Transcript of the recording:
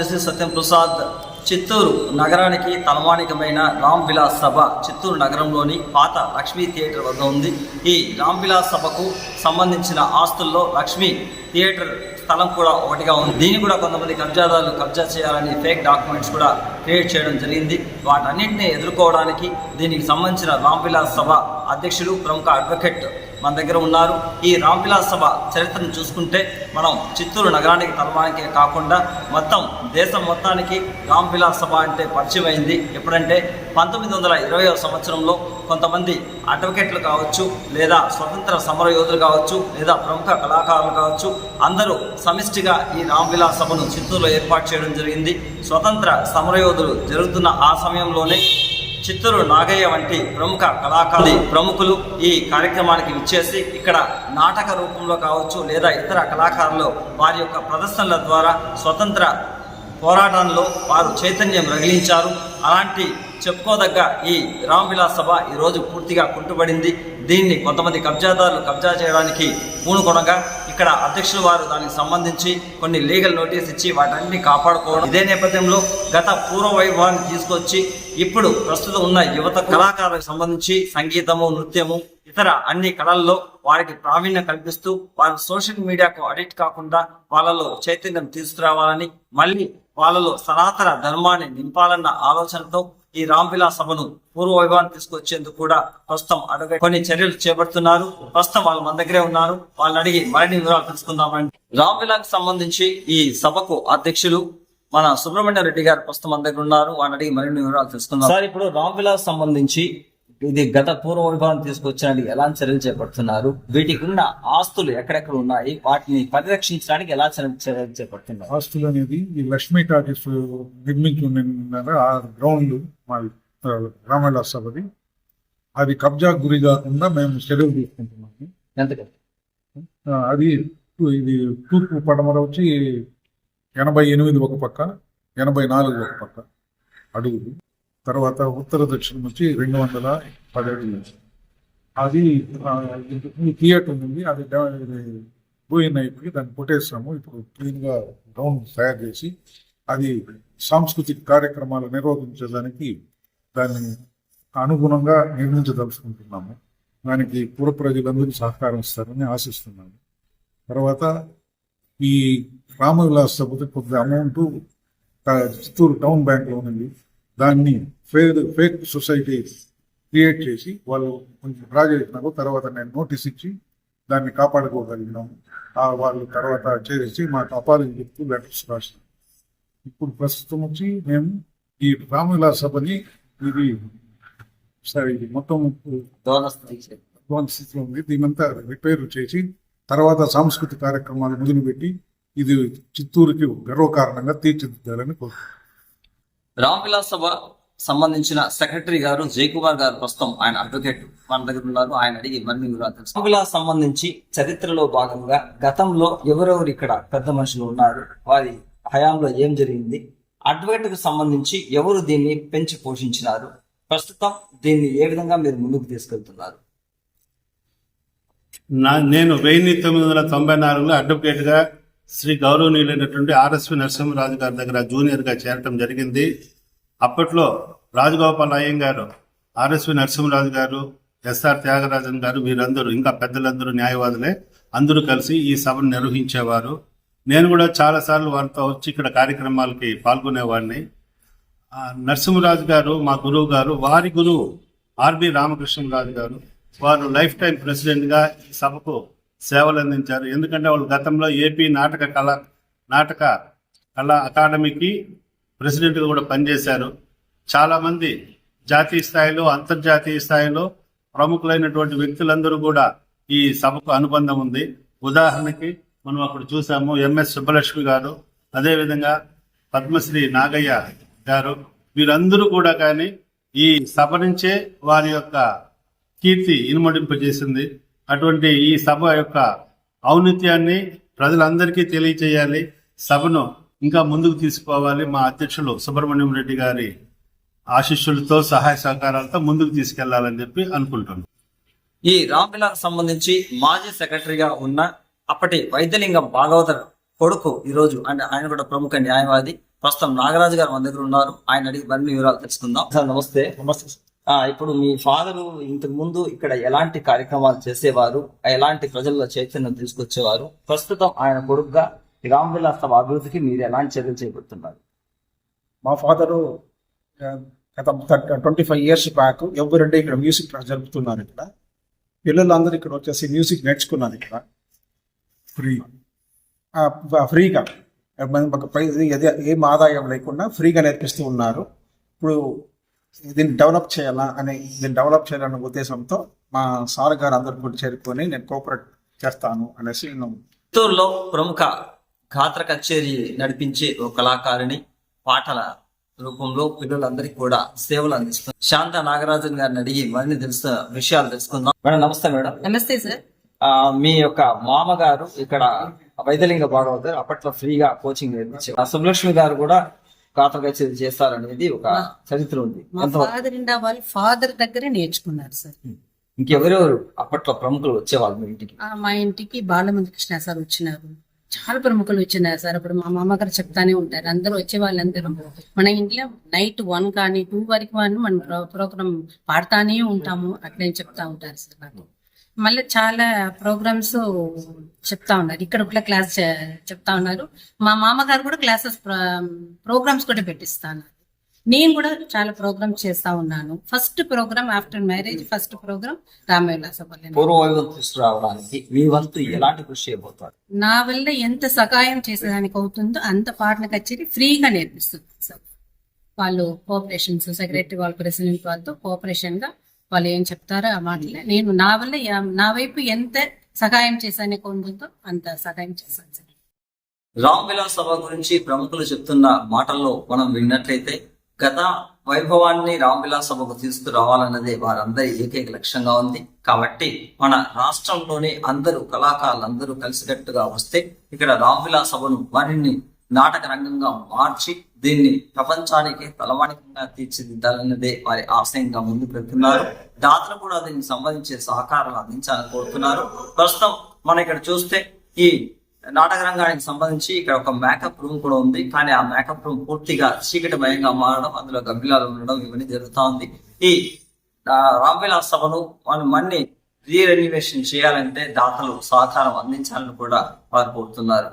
This is Satyam Prasad Chittoor నగరానికి తలమానికమైన రామ్ విలాస్ సభ చిత్తూరు నగరంలోని పాత లక్ష్మీ థియేటర్ వద్ద ఉంది. ఈ రామ్ విలాస్ సభకు సంబంధించిన ఆస్తుల్లో లక్ష్మీ థియేటర్ స్థలం కూడా ఒకటిగా ఉంది. దీన్ని కూడా కొంతమంది కబ్జాదారులు కబ్జా చేయాలని ఫేక్ డాక్యుమెంట్స్ కూడా క్రియేట్ చేయడం జరిగింది. వాటన్నింటినీ ఎదుర్కోవడానికి దీనికి సంబంధించిన రామ్ విలాస్ సభ అధ్యక్షులు ప్రముఖ అడ్వకేట్ మన దగ్గర ఉన్నారు. ఈ రామ్ విలాస్ సభ చరిత్రను చూసుకుంటే మనం చిత్తూరు నగరానికి తలమానికే కాకుండా మొత్తం దేశం మొత్తానికి రామ్ విలాస్ సభ అంటే పరిచయం అయింది. ఎప్పుడంటే పంతొమ్మిది వందల ఇరవై సంవత్సరంలో కొంతమంది అడ్వకేట్లు కావచ్చు లేదా స్వతంత్ర సమర యోధులు కావచ్చు లేదా ప్రముఖ కళాకారులు కావచ్చు అందరూ సమిష్టిగా ఈ రామ్ విలాస్ సభను చిత్తూరులో ఏర్పాటు చేయడం జరిగింది. స్వతంత్ర సమరయోధులు జరుగుతున్న ఆ సమయంలోనే చిత్తూరు నాగయ్య వంటి ప్రముఖ కళాకారులు ప్రముఖులు ఈ కార్యక్రమానికి విచ్చేసి ఇక్కడ నాటక రూపంలో కావచ్చు లేదా ఇతర కళాకారులు వారి యొక్క ప్రదర్శనల ద్వారా స్వతంత్ర పోరాటంలో వారు చైతన్యం రగిలించారు. అలాంటి చెప్పుకోదగ్గ ఈ రామ్ విలాస్ సభ ఈరోజు పూర్తిగా కుంటుబడింది దీన్ని కొంతమంది కబ్జాదారులు కబ్జా చేయడానికి పూనుకొనగా ఇక్కడ అధ్యక్షుల వారు దానికి సంబంధించి కొన్ని లీగల్ నోటీస్ ఇచ్చి వాటన్ని కాపాడుకోవడం. ఇదే నేపథ్యంలో గత పూర్వ వైభవాన్ని తీసుకొచ్చి ఇప్పుడు ప్రస్తుతం ఉన్న యువత కళాకారులకు సంబంధించి సంగీతము నృత్యము ఇతర అన్ని కళల్లో వారికి ప్రావీణ్యం కల్పిస్తూ వారు సోషల్ మీడియాకు అడిక్ట్ కాకుండా వాళ్ళలో చైతన్యం తీసుకురావాలని మళ్ళీ వాళ్ళలో సనాతన ధర్మాన్ని నింపాలన్న ఆలోచనతో ఈ రామ్విలాస్ సభను పూర్వ వైభవాన్ని తీసుకొచ్చేందుకు కూడా ప్రస్తుతం అడగ కొన్ని చర్యలు చేపడుతున్నారు. ప్రస్తుతం వాళ్ళు మన దగ్గరే ఉన్నారు. వాళ్ళని అడిగి మరిన్ని వివరాలు తెలుసుకుందామండి. రామ్విలాస్ సంబంధించి ఈ సభకు అధ్యక్షులు మన సుబ్రహ్మణ్య రెడ్డి గారు ప్రస్తుతం మన దగ్గర ఉన్నారు. వాళ్ళని అడిగి మరిన్ని వివరాలు తెలుసుకుందాం. సార్ ఇప్పుడు రామ్విలాస్ సంబంధించి ఇది గత పూర్వ వైభవం తీసుకొచ్చడానికి ఎలాంటి చర్యలు చేపడుతున్నారు? వీటికి ఉన్న ఆస్తులు ఎక్కడెక్కడ ఉన్నాయి? వాటిని పరిరక్షించడానికి ఎలా చర్య- చర్యలు చేపడుతున్నారు? ఆస్తులు అనేది ఈ లక్ష్మీ టాకీస్ నిర్మించి ఉన్న ఆ గ్రౌండ్ మా రామవిలాస్ సభది. అది కబ్జా గురి కాకుండా మేము చర్యలు తీసుకుంటున్నాము. ఎంత అది ఇది తూర్పు పడమర వచ్చి ఎనభై ఎనిమిది ఒక పక్క ఎనభై నాలుగు ఒక పక్క అడుగులు. తర్వాత ఉత్తర దక్షిణం వచ్చి రెండు వందల పదిహేడు అది థియేటర్ ఉంది అది డా- పోయిన అయిపోయి దాన్ని కొట్టేస్తాము. ఇప్పుడు క్లీన్గా గ్రౌండ్ తయారు చేసి అది సాంస్కృతిక కార్యక్రమాలు నిర్వహించడానికి దాన్ని అనుగుణంగా నిర్మించదలుచుకుంటున్నాము. దానికి పూర్వ ప్రజలందరికీ సహకారం ఇస్తారని ఆశిస్తున్నాము. తర్వాత ఈ రామవిలాస్ సభకి కొంత అమౌంట్ చిత్తూరు టౌన్ బ్యాంక్లో ఉంది. దాన్ని ఫేక్ ఫేక్ సొసైటీ క్రియేట్ చేసి వాళ్ళు కొంచెం డ్రా చేసినారు తర్వాత నేను నోటీస్ ఇచ్చి దాన్ని కాపాడుకోగలిగినాము ఆ వాళ్ళు తర్వాత చేసి మాకు అపాలని చెప్తూ లెటర్స్ రాసినాం ఇప్పుడు ప్రస్తుతం వచ్చి మేము ఈ రామవిలాస్ సభని ఇది సరే ఇది మొత్తం స్థితిలో ఉంది. దీనంతా రిపేర్ చేసి తర్వాత సాంస్కృతిక కార్యక్రమాలు మొదలుపెట్టి ఇది చిత్తూరుకి గర్వకారణంగా తీర్చిదిద్దాలని కోరుతున్నాను రామ్విలాస్ సభ సంబంధించిన సెక్రటరీ గారు జయకుమార్ గారు ప్రస్తుతం ఆయన అడ్వకేట్ మన దగ్గర ఉన్నారు. ఆయన అడిగి మరిన్ని వివరాలు రామ్విలాస్ సంబంధించి చరిత్రలో భాగంగా గతంలో ఎవరెవరు ఇక్కడ పెద్ద మనుషులు ఉన్నారు? వారి హయాంలో ఏం జరిగింది? అడ్వకేట్కు సంబంధించి ఎవరు దీన్ని పెంచి పోషించినారు? ప్రస్తుతం దీన్ని ఏ విధంగా మీరు ముందుకు తీసుకెళ్తున్నారు? నా నేను వెయ్యి తొమ్మిది వందల తొంభై నాలుగులో అడ్వకేట్గా శ్రీ గౌరవనీయులైనటువంటి ఆర్ఎస్వి నరసింహరాజు గారి దగ్గర జూనియర్గా చేరటం జరిగింది. అప్పట్లో రాజగోపాల్ అయ్యం గారు ఆర్ఎస్వి నరసింహరాజు గారు ఎస్ఆర్ త్యాగరాజన్ గారు వీరందరూ ఇంకా పెద్దలందరూ న్యాయవాదులే. అందరూ కలిసి ఈ సభను నిర్వహించేవారు. నేను కూడా చాలాసార్లు వారితో వచ్చి ఇక్కడ కార్యక్రమాలకి పాల్గొనేవాడిని. నరసింహరాజు గారు మా గురువు గారు వారి గురువు ఆర్బి రామకృష్ణరాజు గారు వారు లైఫ్ టైం ప్రెసిడెంట్గా ఈ సభకు సేవలు అందించారు. ఎందుకంటే వాళ్ళు గతంలో ఏపీ నాటక కళ నాటక కళా అకాడమీకి ప్రెసిడెంట్గా కూడా పనిచేశారు. చాలామంది జాతీయ స్థాయిలో అంతర్జాతీయ స్థాయిలో ప్రముఖులైనటువంటి వ్యక్తులందరూ కూడా ఈ సభకు అనుబంధం ఉంది. ఉదాహరణకి మనం అక్కడ చూసాము ఎంఎస్ సుబ్బలక్ష్మి గారు అదేవిధంగా పద్మశ్రీ నాగయ్య గారు. వీరందరూ కూడా కానీ ఈ సభ నుంచే వారి యొక్క కీర్తి ఇనుమడింపజేసింది. అటువంటి ఈ సభ యొక్క ఔన్నత్యాన్ని ప్రజలందరికీ తెలియచేయాలి. సభను ఇంకా ముందుకు తీసుకోవాలి మా అధ్యక్షులు సుబ్రహ్మణ్యం రెడ్డి గారి ఆశీస్సులతో సహాయ సహకారాలతో ముందుకు తీసుకెళ్ళాలని చెప్పి అనుకుంటున్నాను ఈ రామ్ విలాస్ సంబంధించి మాజీ సెక్రటరీగా ఉన్న అప్పటి వైద్యలింగం భాగవతర్ కొడుకు ఈరోజు అంటే ఆయన కూడా ప్రముఖ న్యాయవాది. ప్రస్తుతం నాగరాజు గారు మన దగ్గర ఉన్నారు. ఆయన అడిగి మరిన్ని వివరాలు తెలుసుకుందాం. సార్ నమస్తే. నమస్తే ఇప్పుడు మీ ఫాదరు ఇంతకు ముందు ఇక్కడ ఎలాంటి కార్యక్రమాలు చేసేవారు? ఎలాంటి ప్రజల్లో చైతన్యం తీసుకొచ్చేవారు? ప్రస్తుతం ఆయన కొడుకుగా రామ్ విలాస్ అభివృద్ధికి మీరు ఎలాంటి చర్యలు చేపడుతున్నారు? మా ఫాదరు గత ట్వంటీ ఫైవ్ ఇయర్స్ బ్యాక్ ఎవరంటే ఇక్కడ మ్యూజిక్ జరుపుతున్నారు ఇక్కడ పిల్లలందరూ ఇక్కడ వచ్చేసి మ్యూజిక్ నేర్చుకున్నారు ఇక్కడ. ఫ్రీ. ఫ్రీగా. మాకు పై- ఏం ఆదాయం లేకుండా ఫ్రీగా నేర్పిస్తూ ఉన్నారు. ఇప్పుడు దీన్ని డెవలప్ చేయాలా అనే దీన్ని డెవలప్ చేయాలనే ఉద్దేశంతో మా సార్ గారు అందరు కూడా చేరుకొని నేను కోఆపరేట్ చేస్తాను అనేసి నేను చిత్తూరులో ప్రముఖ గాత్ర కచేరీ నడిపించే ఒక కళాకారిణి పాటల రూపంలో పిల్లలందరికీ కూడా సేవలు అందిస్తుంది శాంత నాగరాజన్ గారిని అడిగి మరిన్ని తెలుసు విషయాలు తెలుసుకుందాం. మేడం నమస్తే మేడం. నమస్తే సార్. మీ యొక్క మామగారు ఇక్కడ వైద్యలింగ భాగవత అప్పట్లో ఫ్రీగా కోచింగ్ నేర్పించారు ఆ సుబ్బలక్ష్మి గారు కూడా కచేరీ చేస్తారనేది ఒక చరిత్ర ఉంది. మా? ఫాదర్ ఇండా వాళ్ళు ఫాదర్ దగ్గరే నేర్చుకున్నారు సార్ ఇంకెవరెవరు అప్పట్లో ప్రముఖులు వచ్చేవాళ్ళు మీ ఇంటికి? ఆ, మా ఇంటికి బాలముంది కృష్ణ సార్ వచ్చినారు. చాలా ప్రముఖులు వచ్చినారు సార్ అప్పుడు మా మామగారు చెప్తానే ఉంటారు. అందరూ వచ్చే వాళ్ళందరూ మన ఇంట్లో నైట్ వన్ కానీ టూ వరకు వాళ్ళు మన ప్రోగ్రామ్ పాడుతానే ఉంటాము. అట్లే చెప్తా ఉంటారు సార్ నాకు మళ్ళీ చాలా ప్రోగ్రామ్స్ చెప్తా ఉన్నారు. ఇక్కడ కూడా క్లాస్ చెప్తా ఉన్నారు. మా మామగారు కూడా క్లాసెస్ ప్రోగ్రామ్స్ కూడా పెట్టిస్తాను. నేను కూడా చాలా ప్రోగ్రామ్స్ చేస్తా ఉన్నాను. First program after marriage first program Ramavilasa పల్లె పూర్వ వైభవం తీసుకురావడానికి మీ వంతు ఎలాంటి కృషి చేయబోతారు నా వల్ల ఎంత సహాయం చేసేదానికి అవుతుందో అంత పాటలు కచేరీ ఫ్రీగా నేర్పిస్తుంది సార్. వాళ్ళు కోఆపరేషన్స్ సెక్రటరీ వాళ్ళ ప్రెసిడెంట్ వాళ్ళతో కోఆపరేషన్గా వాళ్ళు ఏం చెప్తారో ఆ మాటలే. నేను నా వల్ల నా వైపు ఎంత సహాయం చేసానికి ఉంటుందో అంత సహాయం చేశాను సార్. రామ్ విలాస్ సభ గురించి ప్రముఖులు చెప్తున్న మాటల్లో మనం విన్నట్లయితే గత వైభవాన్ని రామ్ విలాస్ సభకు తీసుకురావాలన్నదే వారందరి ఏకైక లక్ష్యంగా ఉంది. కాబట్టి మన రాష్ట్రంలోని అందరూ కళాకారులందరూ కలిసికట్టుగా వస్తే ఇక్కడ రామ్ విలాస్ సభను మరిన్ని నాటక రంగంగా మార్చి దీన్ని ప్రపంచానికి తలవాణికంగా తీర్చిదిద్దాలన్నదే వారి ఆశయంగా ముందుకు వెళ్తున్నారు. దాతలు కూడా దీనికి సంబంధించి సహకారం అందించాలని కోరుతున్నారు. ప్రస్తుతం మనం ఇక్కడ చూస్తే ఈ నాటక రంగానికి సంబంధించి ఇక్కడ ఒక మేకప్ రూమ్ కూడా ఉంది. కానీ ఆ మేకప్ రూమ్ పూర్తిగా చీకటి భయంగా మారడం అందులో గబ్బిలాలు ఉండడం ఇవన్నీ జరుగుతూ ఉంది. ఈ రామ్విలాస్ సభను మనం మన్ని రీ రెన్యువేషన్ చేయాలంటే దాతలు సహకారం అందించాలని కూడా వారు కోరుతున్నారు.